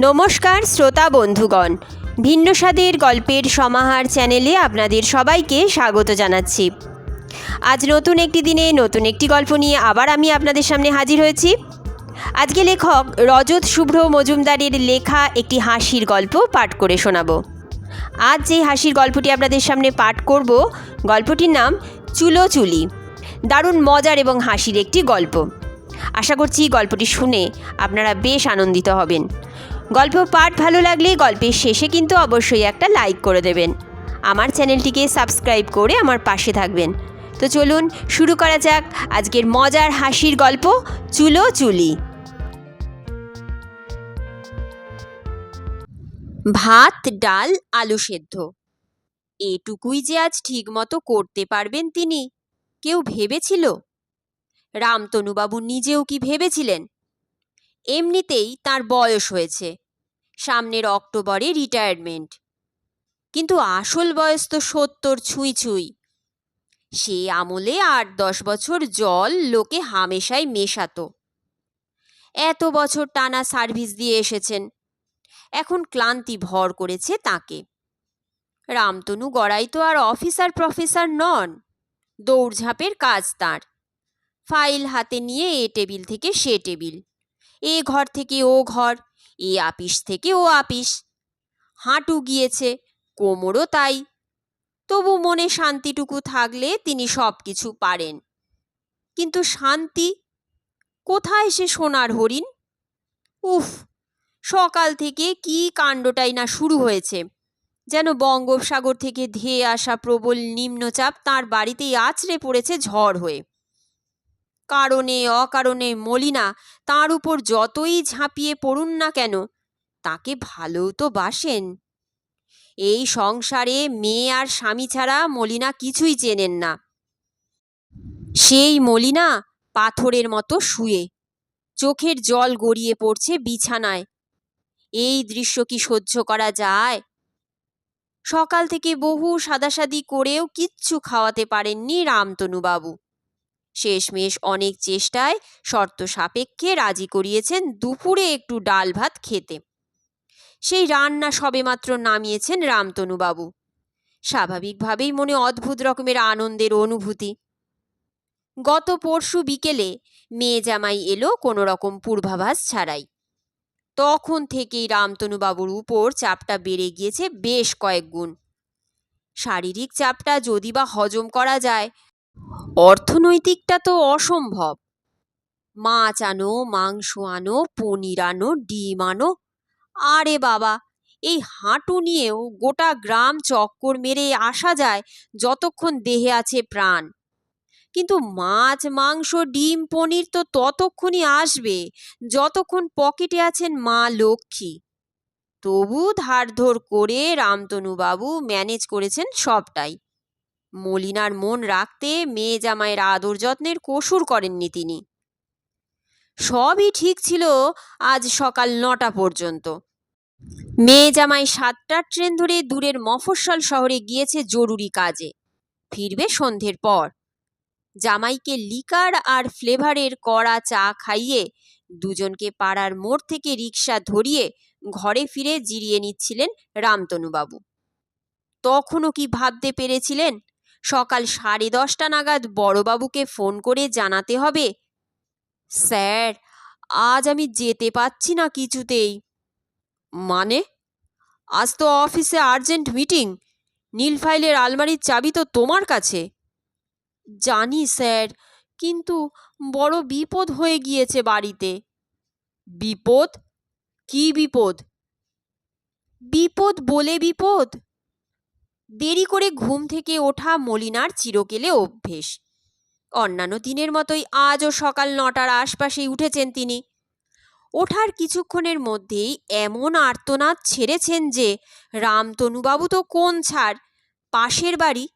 নমস্কার, শ্রোতা বন্ধুগণ। ভিন্ন স্বাদের গল্পের সমাহার চ্যানেলে আপনাদের সবাইকে স্বাগত জানাচ্ছি। আজ নতুন একটি দিনে নতুন একটি গল্প নিয়ে আবার আমি আপনাদের সামনে হাজির হয়েছি। আজকে লেখক রজত শুভ্র মজুমদারের লেখা একটি হাসির গল্প পাঠ করে শোনাবো। আজ যে হাসির গল্পটি আপনাদের সামনে পাঠ করব, গল্পটির নাম চুলো চুলি দারুণ মজার এবং হাসির একটি গল্প। আশা করছি গল্পটি শুনে আপনারা বেশ আনন্দিত হবেন। গল্প পাঠ ভালো লাগলে গল্পের শেষে কিন্তু অবশ্যই একটা লাইক করে দেবেন। আমার চ্যানেলটিকে সাবস্ক্রাইব করে আমার পাশে থাকবেন। তো চলুন শুরু করা যাক আজকের মজার হাসির গল্প, চুলো চুলি। ভাত, ডাল, আলু সেদ্ধ। এটুকুই যে আজ ঠিকমতো করতে পারবেন তিনি, কেউ ভেবেছিল? রামতনুবাবু নিজেও কি ভেবেছিলেন? এমনিতেই তার বয়স হয়েছে। সামনের অক্টোবরে রিটায়ারমেন্ট কিন্তু আসল বয়স তো সত্তর, ছুঁই ছুঁই। সে আমলে আট, দশ বছর জল লোকে হামেশাই মেশাতো। এত বছর টানা সার্ভিস দিয়ে এসেছেন। এখন ক্লান্তি ভর করেছে তাকে। রামতনু গড়াই তো আর অফিসার প্রফেসর নন। দৌড়ঝাঁপের কাজ তার। ফাইল হাতে নিয়ে এ টেবিল থেকে সে টেবিল। এ ঘর থেকে ও ঘর, এ আপিস থেকে ও আপিস। হাঁটু গিয়েছে, কোমরও তাই। তবু মনে শান্তিটুকু থাকলে তিনি সব কিছু পারেন। কিন্তু শান্তি? কোথায় সে সোনার হরিণ? উফ, সকাল থেকে কি কাণ্ডটাই না শুরু হয়েছে। যেন বঙ্গোপসাগর থেকে ধেয়ে আসা প্রবল নিম্নচাপ তার বাড়িতেই আছড়ে পড়েছে ঝড় হয়ে। কারণে অকারণে মলিনা তার উপর যতই ঝাঁপিয়ে পড়ুন না কেন, তাকে ভালোও তো বাসেন। এই সংসারে মেয়ে আর স্বামী ছাড়া মলিনা কিছুই চেনেন না। সেই মলিনা পাথরের মতো শুয়ে, চোখের জল গড়িয়ে পড়ছে বিছানায়। এই দৃশ্য কি সহ্য করা যায়? সকাল থেকে বহু সাদাসাদি করেও কিচ্ছু খাওয়াতে পারেননি রামতনুবাবু। শেষমেশ অনেক চেষ্টায় শর্ত সাপেক্ষে রাজি করিয়েছেন দুপুরে একটু ডাল ভাত খেতে। সেই রান্না সবেমাত্র নামিয়েছেন রামতনুবাবু। স্বাভাবিকভাবেই মনে অদ্ভুত রকমের আনন্দের অনুভূতি। গত পরশু বিকেলে মেয়ে জামাই এলো কোনো রকম পূর্বাভাস ছাড়াই। তখন থেকেই রামতনুবাবুর উপর চাপটা বেড়ে গিয়েছে বেশ কয়েক গুণ। শারীরিক চাপটা যদি বা হজম করা যায় অর্থনৈতিকটা তো অসম্ভব। মাছ আনো, মাংস আনো, পনির আনো, ডিম আনো। আরে বাবা, এই হাঁটু নিয়েও গোটা গ্রাম চক্কর মেরে আসা যায় যতক্ষণ দেহে আছে প্রাণ। কিন্তু মাছ, মাংস, ডিম, পনির তো ততক্ষণই আসবে যতক্ষণ পকেটে আছেন মা লক্ষ্মী। তবু ধারধর করে রামতনুবাবু ম্যানেজ করেছেন সবটাই। মলিনার মন রাখতে মেয়ে জামাইয়ের আদর যত্নের কসুর করেননি তিনি। সবই ঠিক ছিল আজ সকাল নটা পর্যন্ত। মেয়ে জামাই সাতটার ট্রেন ধরে দূরের মফস্বল শহরে গিয়েছে জরুরি কাজে। ফিরবে সন্ধ্যের পর। জামাইকে লিকার আর ফ্লেভারের কড়া চা খাইয়ে দুজনকে পাড়ার মোড় থেকে রিক্সা ধরিয়ে ঘরে ফিরে জিরিয়ে নিচ্ছিলেন রামতনুবাবু। তখনও কি ভাবতে পেরেছিলেন সকাল সাড়ে দশটা নাগাদ বড়বাবুকে ফোন করে জানাতে হবে। স্যার, আজ আমি যেতে পাচ্ছি না কিছুতেই। মানে? আজ তো অফিসে আর্জেন্ট মিটিং। নীল ফাইলের আলমারির চাবি তো তোমার কাছে। জানি স্যার, কিন্তু বড় বিপদ হয়ে গিয়েছে বাড়িতে। বিপদ? কি বিপদ? বিপদ বলে বিপদ? দেরি করে ঘুম থেকে ওঠা মলিনার চিরকেলে অভ্যেস। অন্যান্য দিনের মতোই আজও সকাল নটার আশপাশেই উঠেছেন তিনি। ওঠার কিছুক্ষণের মধ্যেই এমন আর্তনাদ ছেড়েছেন যে, রামতনুবাবু তো কোন ছাড়, পাশের বাড়ি,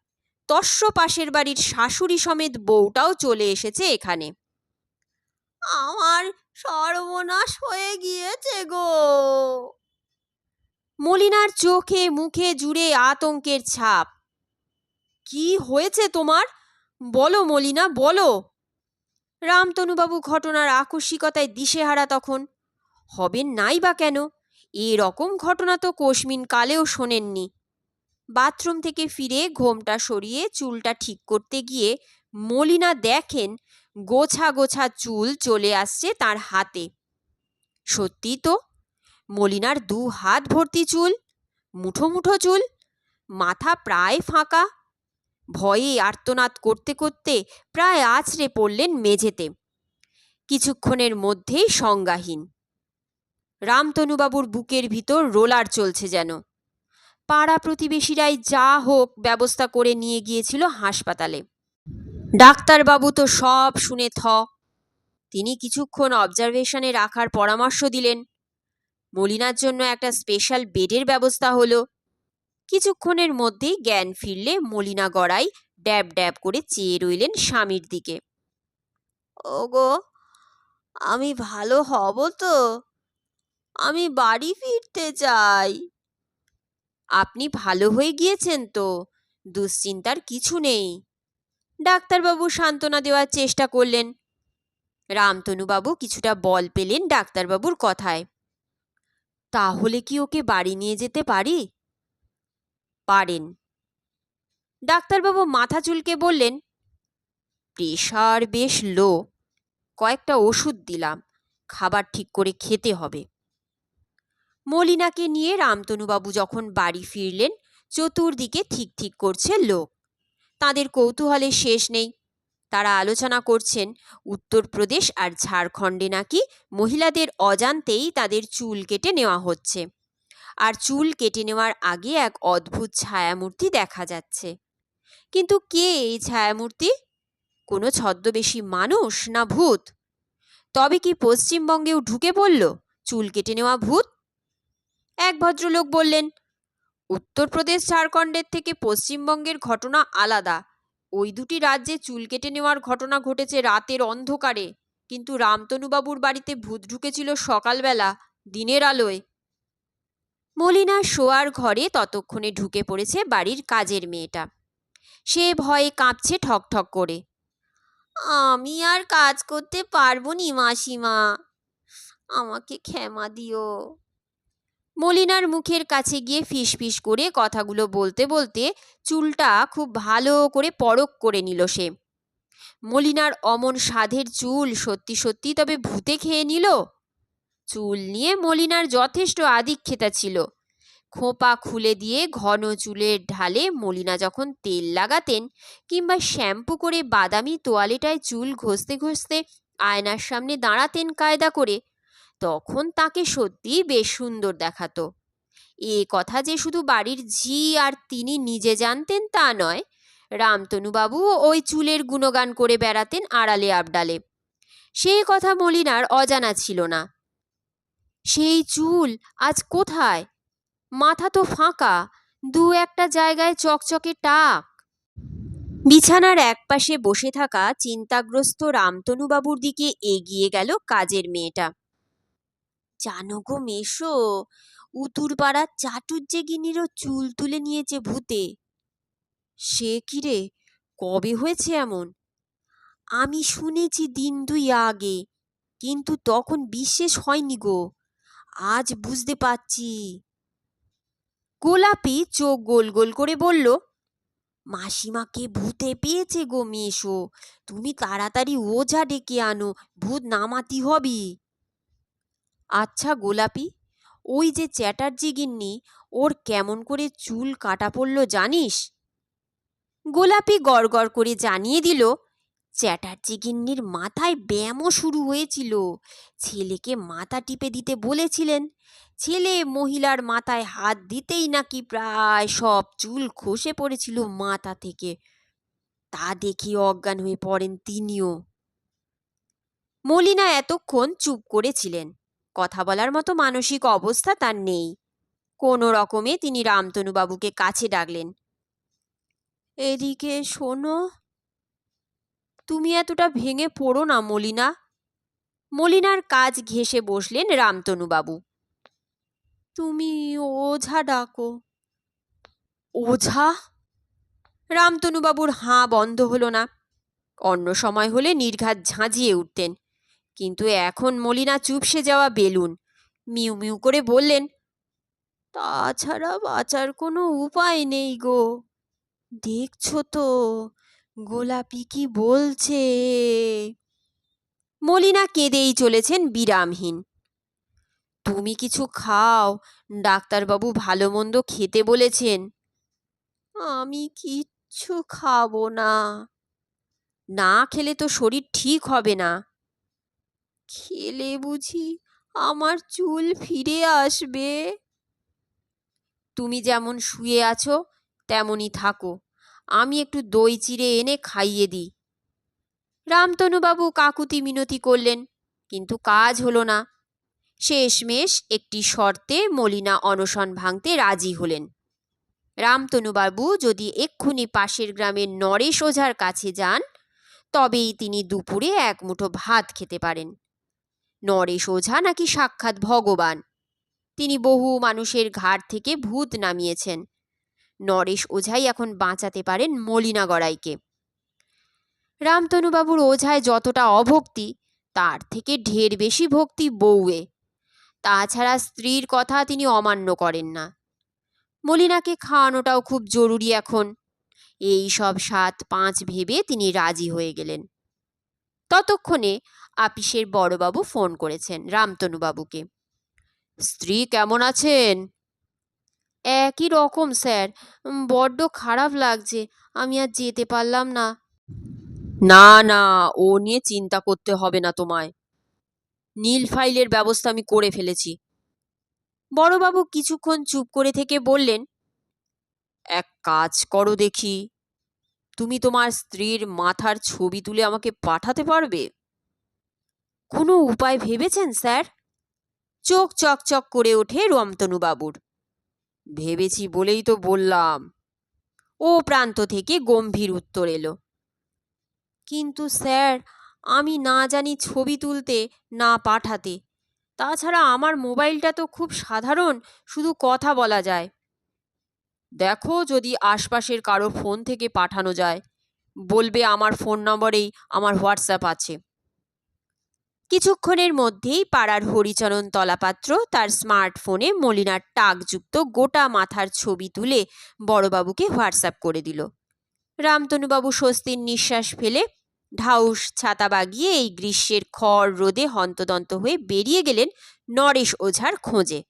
তস্য পাশের বাড়ির শাশুড়ি সমেত বউটাও চলে এসেছে এখানে। আমার সর্বনাশ হয়ে গিয়েছে গো। মলিনার চোখে মুখে জুড়ে আতঙ্কের ছাপ। কি হয়েছে তোমার? বলো মলিনা, বলো। রামতনুবাবু ঘটনার আকস্মিকতায় দিশেহারা তখন। হবেন নাই বা কেন এরকম ঘটনা তো কোশমিন কালেও শোনেননি। বাথরুম থেকে ফিরে ঘোমটা সরিয়ে চুলটা ঠিক করতে গিয়ে মলিনা দেখেন গোছা গোছা চুল চলে আসছে তার হাতে। সত্যি তো? মলিনার দু হাত ভর্তি চুল, মুঠো মুঠো চুল, মাথা প্রায় ফাঁকা। ভয়ে আর্তনাদ করতে করতে প্রায় আছড়ে পড়লেন মেঝেতে। কিছুক্ষণের মধ্যেই সংজ্ঞাহীন। রামতনুবাবুর বুকের ভিতর রোলার চলছে যেন। পাড়া প্রতিবেশীরাই যা হোক ব্যবস্থা করে নিয়ে গিয়েছিল হাসপাতালে। ডাক্তারবাবু তো সব শুনে থ। তিনি কিছুক্ষণ অবজারভেশনে রাখার পরামর্শ দিলেন। মলিনার জন্য একটা স্পেশাল বেডের ব্যবস্থা হলো। কিছুক্ষণের মধ্যেই জ্ঞান ফিরলে মলিনা গড়াই ড্যাব ড্যাব করে চেয়ে রইলেন স্বামীর দিকে। ওগো, আমি ভালো হব তো? আমি বাড়ি ফিরতে চাই। আপনি ভালো হয়ে গিয়েছেন তো? দুশ্চিন্তার কিছু নেই। ডাক্তারবাবু সান্ত্বনা দেওয়ার চেষ্টা করলেন। রামতনুবাবু কিছুটা বল পেলেন ডাক্তারবাবুর কথায়। তাহলে কি ওকে বাড়ি নিয়ে যেতে পারি? পারেন। ডাক্তারবাবু মাথা চুলকে বললেন, প্রেশার বেশ লো। কয়েকটা ওষুধ দিলাম। খাবার ঠিক করে খেতে হবে। মলিনাকে নিয়ে রামতনুবাবু যখন বাড়ি ফিরলেন, চতুর্দিকে ঠিক ঠিক করছে লোক। তাদের কৌতূহলে শেষ নেই। তারা আলোচনা করছেন, উত্তরপ্রদেশ আর ঝাড়খণ্ডে নাকি মহিলাদের অজান্তেই তাদের চুল কেটে নেওয়া হচ্ছে। আর চুল কেটে নেওয়ার আগে এক অদ্ভুত ছায়ামূর্তি দেখা যাচ্ছে। কিন্তু কে এই ছায়ামূর্তি? কোনো ছদ্মবেশী মানুষ না ভূত? তবে কি পশ্চিমবঙ্গেও ঢুকে পড়ল চুল কেটে নেওয়া ভূত? এক ভদ্রলোক বললেন, উত্তরপ্রদেশ, ঝাড়খণ্ডের থেকে পশ্চিমবঙ্গের ঘটনা আলাদা। ওই দুটি রাজ্যে চুল কেটে নেওয়ার ঘটনা ঘটেছে রাতের অন্ধকারে। কিন্তু রামতনুবাবুর বাড়িতে ভূত ঢুকেছিল সকালবেলা, দিনের আলোয়। মলিনা শোয়ার ঘরে ততক্ষণে ঢুকে পড়েছে বাড়ির কাজের মেয়েটা। সে ভয়ে কাঁপছে ঠক ঠক করে। আমি আর কাজ করতে পারব নি মাসিমা। আমাকে ক্ষমা দিও। মলিনার মুখের কাছে গিয়ে ফিসফিস করে কথাগুলো বলতে বলতে চুলটা খুব ভালো করে পরক করে নিল সে। মলিনার অমন সাধের চুল সত্যি সত্যি তবে ভূতে খেয়ে নিল? চুল নিয়ে মলিনার যথেষ্ট আদিক্ষেতা ছিল। খোঁপা খুলে দিয়ে ঘন চুলের ঢালে মলিনা যখন তেল লাগাতেন কিংবা শ্যাম্পু করে বাদামি তোয়ালেটায় চুল ঘষতে ঘষতে আয়নার সামনে দাঁড়াতেন কায়দা করে তখন তাকে সত্যিই বেশ সুন্দর দেখাতো। এ কথা যে শুধু বাড়ির ঝি আর তিনি নিজে জানতেন তা নয়, রামতনুবাবু ওই চুলের গুণগান করে বেড়াতেন আড়ালে আবডালে। সেই কথা মলিনার অজানা ছিল না। সেই চুল আজ কোথায়? মাথা তো ফাঁকা, দু একটা জায়গায় চকচকে টাক। বিছানার একপাশে বসে থাকা চিন্তাগ্রস্ত রামতনুবাবুর দিকে এগিয়ে গেল কাজের মেয়েটা। জানো গো মেশো উতুর পাড়ার চাটুজ্জেগিনিরও চুল তুলে নিয়েছে ভূতে। সে কি রে, কবে হয়েছে এমন? আমি শুনেছি দিন দুই আগে, কিন্তু তখন বিশ্বাস হয়নি গো, আজ বুঝতে পারছি। গোলাপি চোখ গোল গোল করে বলল, মাসিমাকে ভূতে পেয়েছে গো মেশো, তুমি তাড়াতাড়ি ওঝা ডেকে আনো, ভূত নামাতি হবি। আচ্ছা গোলাপি, ওই যে চ্যাটার্জি গিন্নি, ওর কেমন করে চুল কাটা পড়ল জানিস? গোলাপি গড় করে জানিয়ে দিল, চ্যাটার্জি গিন্নির মাথায় ব্যায়ামও শুরু হয়েছিল। ছেলেকে মাথা টিপে দিতে বলেছিলেন, ছেলে মহিলার মাথায় হাত দিতেই নাকি প্রায় সব চুল খসে পড়েছিল মাথা থেকে। তা দেখে অজ্ঞান হয়ে পড়েন তিনিও। মলিনা এতক্ষণ চুপ করেছিলেন। কথা বলার মতো মানসিক অবস্থা তার নেই। কোনো রকমে তিনি রামতনুবাবুকে কাছে ডাকলেন, এদিকে শোনো, তুমি এতটা ভেঙে পড়ো না মলিনা। মলিনার কাজ ঘেঁষে বসলেন রামতনুবাবু। তুমি ওঝা ডাকো। ওঝা? রামতনুবাবুর হাঁ বন্ধ হলো না। অন্য সময় হলে নির্ঘাত ঝাঁঝিয়ে উঠতেন। কিন্তু এখন মলিনা চুপসে যাওয়া বেলুন। মিউ মিউ করে বললেন, তাছাড়া বাঁচার কোনো উপায় নেই গো। দেখছ তো, গোলাপি কি বলছে? মলিনা কেঁদেই চলেছেন বিরামহীন। তুমি কিছু খাও, ডাক্তারবাবু ভালো মন্দ খেতে বলেছেন। আমি কিচ্ছু খাব না। না খেলে তো শরীর ঠিক হবে না। খেলে বুঝি আমার চুল ফিরে আসবে। তুমি যেমন শুয়ে আছো, তেমনই থাকো। আমি একটু দই চিড়ে এনে খাইয়ে দিই। রামতনুবাবু কাকুতি মিনতি করলেন, কিন্তু কাজ হলো না। শেষমেশ একটি শর্তে মলিনা অনশন ভাঙতে রাজি হলেন। রামতনুবাবু যদি এক্ষুনি পাশের গ্রামের নরেশ ওঝার কাছে যান, তবেই তিনি দুপুরে এক মুঠো ভাত খেতে পারেন। নরেশ ওঝা নাকি সাক্ষাৎ ভগবান। তিনি বহু মানুষের ঘাট থেকে ভূত নামিয়েছেন। নরেশ ওঝাই এখন বাঁচাতে পারেন মলিনা গড়াইকে রামতনুবাবুর ওঝায় যতটা অভক্তি, তার থেকে ঢের বেশি ভক্তি বউয়ে। তাছাড়া স্ত্রীর কথা তিনি অমান্য করেন না। মলিনাকে খাওয়ানোটাও খুব জরুরি এখন। এই সব সাত পাঁচ ভেবে তিনি রাজি হয়ে গেলেন। ততক্ষণে আপিসের বড়বাবু ফোন করেছেন রামতনুবাবুকে। স্ত্রী কেমন আছেন? একই রকম, স্যার। বড্ড খারাপ লাগছে। আমি আর যেতে পারলাম না। না না, ও নিয়ে চিন্তা করতে হবে না তোমায়। নীল ফাইলের ব্যবস্থা আমি করে ফেলেছি। বড়বাবু কিছুক্ষণ চুপ করে থেকে বললেন, এক কাজ করো দেখি। তুমি তোমার স্ত্রীর মাথার ছবি তুলে আমাকে পাঠাতে পারবে? কোনো উপায় ভেবেছেন, স্যার? চোখ চকচক করে ওঠে রমতনুবাবুর। ভেবেছি বলেই তো বললাম। ও প্রান্ত থেকে গম্ভীর উত্তর এলো। কিন্তু স্যার, আমি না জানি ছবি তুলতে, না পাঠাতে। তাছাড়া আমার মোবাইলটা তো খুব সাধারণ, শুধু কথা বলা যায়। দেখো যদি আশপাশের কারও ফোন থেকে পাঠানো যায়। বলবে আমার ফোন নম্বরেই আমার হোয়াটসঅ্যাপ আছে। কিছুক্ষণের মধ্যেই পাড়ার হরিচরণ তলাপাত্র তার স্মার্টফোনে মলিনার টাকযুক্ত গোটা মাথার ছবি তুলে বড়বাবুকে হোয়াটসঅ্যাপ করে দিল। রামতনুবাবু স্বস্তির নিঃশ্বাস ফেলে ঢাউস ছাতা বাগিয়ে এই গ্রীষ্মের খড় রোদে হন্তদন্ত হয়ে বেরিয়ে গেলেন নরেশ ওঝার খোঁজে।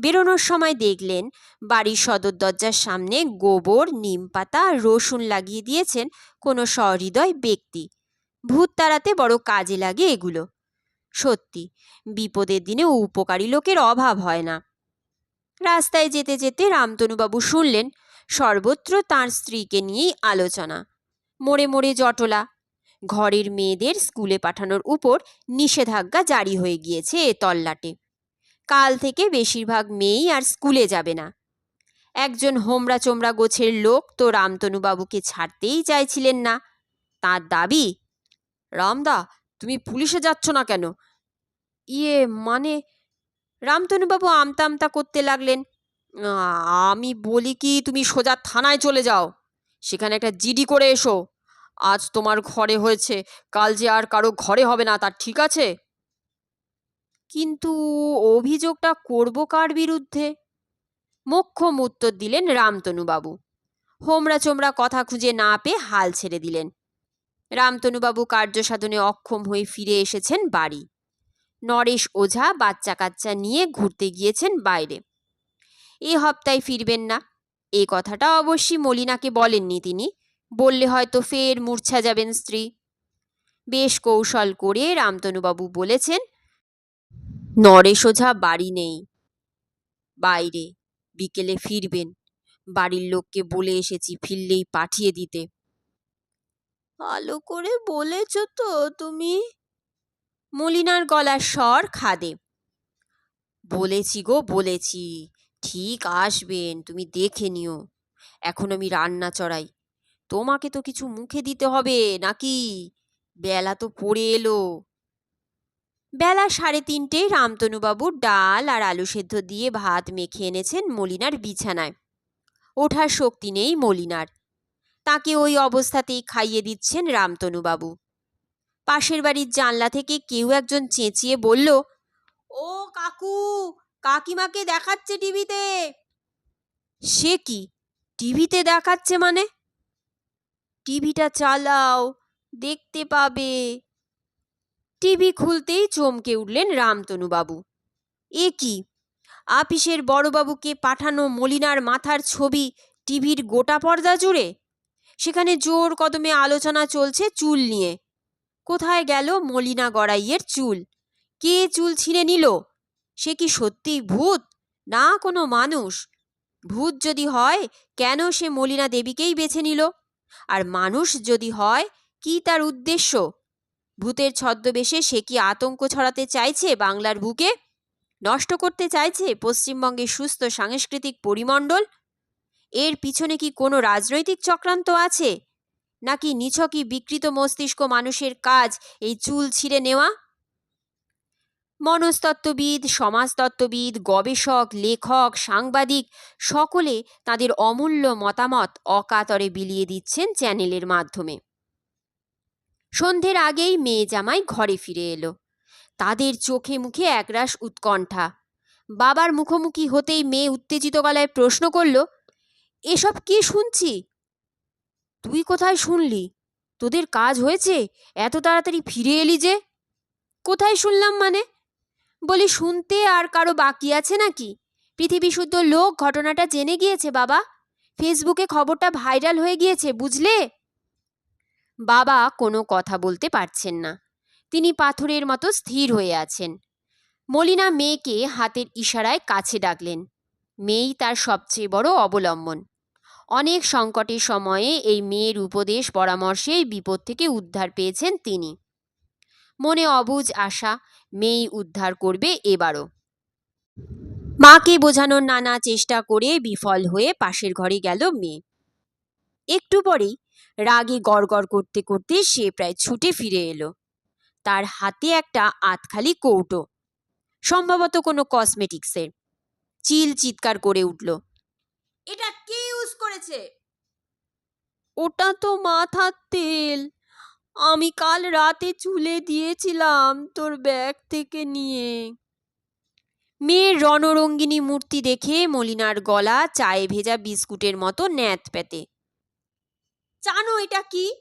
বেরোনোর সময় দেখলেন, বাড়ির সদর দরজার সামনে গোবর নিমপাতা আর রসুন লাগিয়ে দিয়েছেন কোনো সহৃদয় ব্যক্তি। ভূত তাড়াতে বড় কাজে লাগে এগুলো। সত্যি, বিপদের দিনে উপকারী লোকের অভাব হয় না। রাস্তায় যেতে যেতে রামতনুবাবু শুনলেন, সর্বত্র তার স্ত্রীকে নিয়েই আলোচনা। মোড়ে মোড়ে জটলা। ঘরের মেয়েদের স্কুলে পাঠানোর উপর নিষেধাজ্ঞা জারি হয়ে গিয়েছে এ তল্লাটে। কাল থেকে বেশিরভাগ মেয়েই আর স্কুলে যাবে না। একজন হোমরা চোমরা গোছের লোক তো রামতনুবাবুকে ছাড়তেই চাইছিলেন না। তার দাবি, রামদা, তুমি পুলিশে যাচ্ছ না কেন? ইয়ে মানে রামতনুবাবু আমতা আমতা করতে লাগলেন, আমি বলি কি, তুমি সোজা থানায় চলে যাও, সেখানে একটা জিডি করে এসো। আজ তোমার ঘরে হয়েছে, কাল যে আর কারও ঘরে হবে না তার ঠিক আছে? কিন্তু অভিযোগটা করব কার বিরুদ্ধে? মোক্ষম উত্তর দিলেন রামতনুবাবু। হোমরা চোমরা কথা খুঁজে না পেয়ে হাল ছেড়ে দিলেন। রামতনুবাবু কার্যসাধনে অক্ষম হয়ে ফিরে এসেছেন বাড়ি। নরেশ ওঝা বাচ্চা কাচ্চা নিয়ে ঘুরতে গিয়েছেন বাইরে। এ হপ্তায় ফিরবেন না। এ কথাটা অবশ্যই মলিনাকে বলেননি তিনি। বললে হয়তো ফের মূর্ছা যাবেন স্ত্রী। বেশ কৌশল করে রামতনুবাবু বলেছেন নরেশ ওঝা বাড়ি নেই। বাইরে বিকেলে ফিরবেন। বাড়ির লোককে বলে এসেছি ফিরলেই পাঠিয়ে দিতে। ভালো করে বলেছ তো তুমি। মলিনার গলার স্বর খাদে। বলেছি গো, বলেছি। ঠিক আসবেন, তুমি দেখে নিও। এখন আমি রান্না চড়াই। তোমাকে তো কিছু মুখে দিতে হবে নাকি? বেলা তো পড়ে এলো। বেলা সাড়ে তিনটে রামতনুবাবু ডাল আর আলু সেদ্ধ দিয়ে ভাত মেখে এনেছেন মলিনার বিছানায়। ওঠার শক্তি নেই মলিনার। তাকে ওই অবস্থাতেই খাইয়ে দিচ্ছেন রামতনুবাবু। পাশের বাড়ির জানলা থেকে কেউ একজন চেঁচিয়ে বলল, ও কাকু, কাকিমাকে দেখাচ্ছে টিভিতে। সে কি? টিভিতে দেখাচ্ছে মানে? টিভিটা চালাও, দেখতে পাবে। টিভি খুলতেই চমকে উঠলেন রামতনুবাবু। এ কি? আপিসের বড়বাবুকে পাঠানো মলিনার মাথার ছবি টিভির গোটা পর্দা জুড়ে? সেখানে জোর কদমে আলোচনা চলছে চুল নিয়ে। কোথায় গেল মলিনা গড়াইয়ের চুল? কে চুল ছিঁড়ে নিল? সে কি সত্যি ভূত, না কোনো মানুষ? ভূত যদি হয়, কেন সে মলিনা দেবীকেই বেছে নিল? আর মানুষ যদি হয়, কি তার উদ্দেশ্য? ভূতের ছদ্মবেশে সে কি আতঙ্ক ছড়াতে চাইছে? বাংলার বুকে নষ্ট করতে চাইছে? পশ্চিমবঙ্গের সুস্থ সাংস্কৃতিক পরিমণ্ডল? এর পিছনে কি কোনো রাজনৈতিক চক্রান্ত আছে? নাকি নিছকই বিকৃত মস্তিষ্ক মানুষের কাজ এই চুল ছিঁড়ে নেওয়া? মনস্তত্ত্ববিদ, সমাজতত্ত্ববিদ, গবেষক, লেখক, সাংবাদিক সকলে তাদের অমূল্য মতামত অকাতরে বিলিয়ে দিচ্ছেন চ্যানেলের মাধ্যমে। সন্ধ্যের আগেই মেয়ে জামাই ঘরে ফিরে এলো। তাদের চোখে মুখে একরাশ উৎকণ্ঠা। বাবার মুখোমুখি হতেই মেয়ে উত্তেজিত গলায় প্রশ্ন করল, এসব কি শুনছি? তুই কোথায় শুনলি? তোদের কাজ হয়েছে? এত তাড়াতাড়ি ফিরে এলি যে? কোথায় শুনলাম মানে? বলি, শুনতে আর কারও বাকি আছে নাকি? পৃথিবী শুদ্ধ লোক, ঘটনাটা জেনে গিয়েছে বাবা। ফেসবুকে খবরটা ভাইরাল হয়ে গিয়েছে, বুঝলে? বাবা কোনো কথা বলতে পারছেন না। তিনি পাথরের মতো স্থির হয়ে আছেন। মলিনা মেয়েকে হাতের ইশারায় কাছে ডাকলেন। মেয়েই তার সবচেয়ে বড় অবলম্বন। অনেক সংকটের সময়ে এই মেয়ের উপদেশ পরামর্শেই বিপদ থেকে উদ্ধার পেয়েছেন তিনি। মনে অবুজ আশা মেয়েই উদ্ধার করবে এবারও। মাকে বোঝানোর নানা চেষ্টা করে বিফল হয়ে পাশের ঘরে গেল মেয়ে। একটু পরেই রাগে গড়গড় করতে করতে সে প্রায় ছুটে ফিরে এলো। তার হাতে একটা আতখালি কৌটো, সম্ভবত কোনো কসমেটিক্সের। চিল চিৎকার করে উঠল, এটা কে ইউজ করেছে? ওটা তো মাথার তেল। আমি কাল রাতে চুলে দিয়েছিলাম তোর ব্যাগ থেকে নিয়ে। মেয়ের রণরঙ্গিনী মূর্তি দেখে মলিনার গলা চায়ে ভেজা বিস্কুটের মতো ন্যাত পেতে। জানো এটা কি?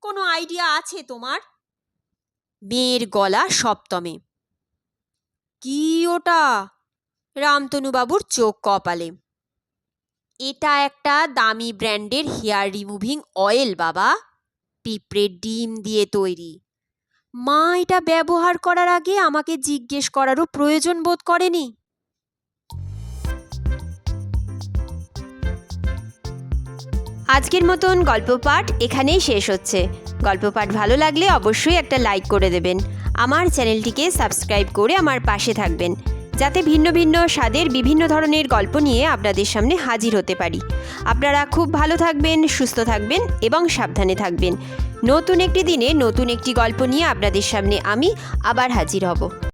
কোনো আইডিয়া আছে তোমার? মেয়ের গলা সপ্তমে। কি ওটা? রামতনুবাবুর চোখ কপালে। এটা একটা দামি ব্র্যান্ডের হেয়ার রিমুভিং অয়েল বাবা। পিঁপড়ের ডিম দিয়ে তৈরি। মা এটা ব্যবহার করার আগে আমাকে জিজ্ঞেস করারও প্রয়োজন বোধ করেনি। আজকের মতন গল্প পাঠ এখানেই শেষ হচ্ছে। গল্প পাঠ ভালো লাগলে অবশ্যই একটা লাইক করে দেবেন। আমার চ্যানেলটিকে সাবস্ক্রাইব করে আমার পাশে থাকবেন। যাতে ভিন্ন ভিন্ন স্বাদের বিভিন্ন ধরনের গল্প নিয়ে আপনাদের সামনে হাজির হতে পারি। আপনারা খুব ভালো থাকবেন, সুস্থ থাকবেন এবং সাবধানে থাকবেন। নতুন একটি দিনে নতুন একটি গল্প নিয়ে আপনাদের সামনে আমি আবার হাজির হব।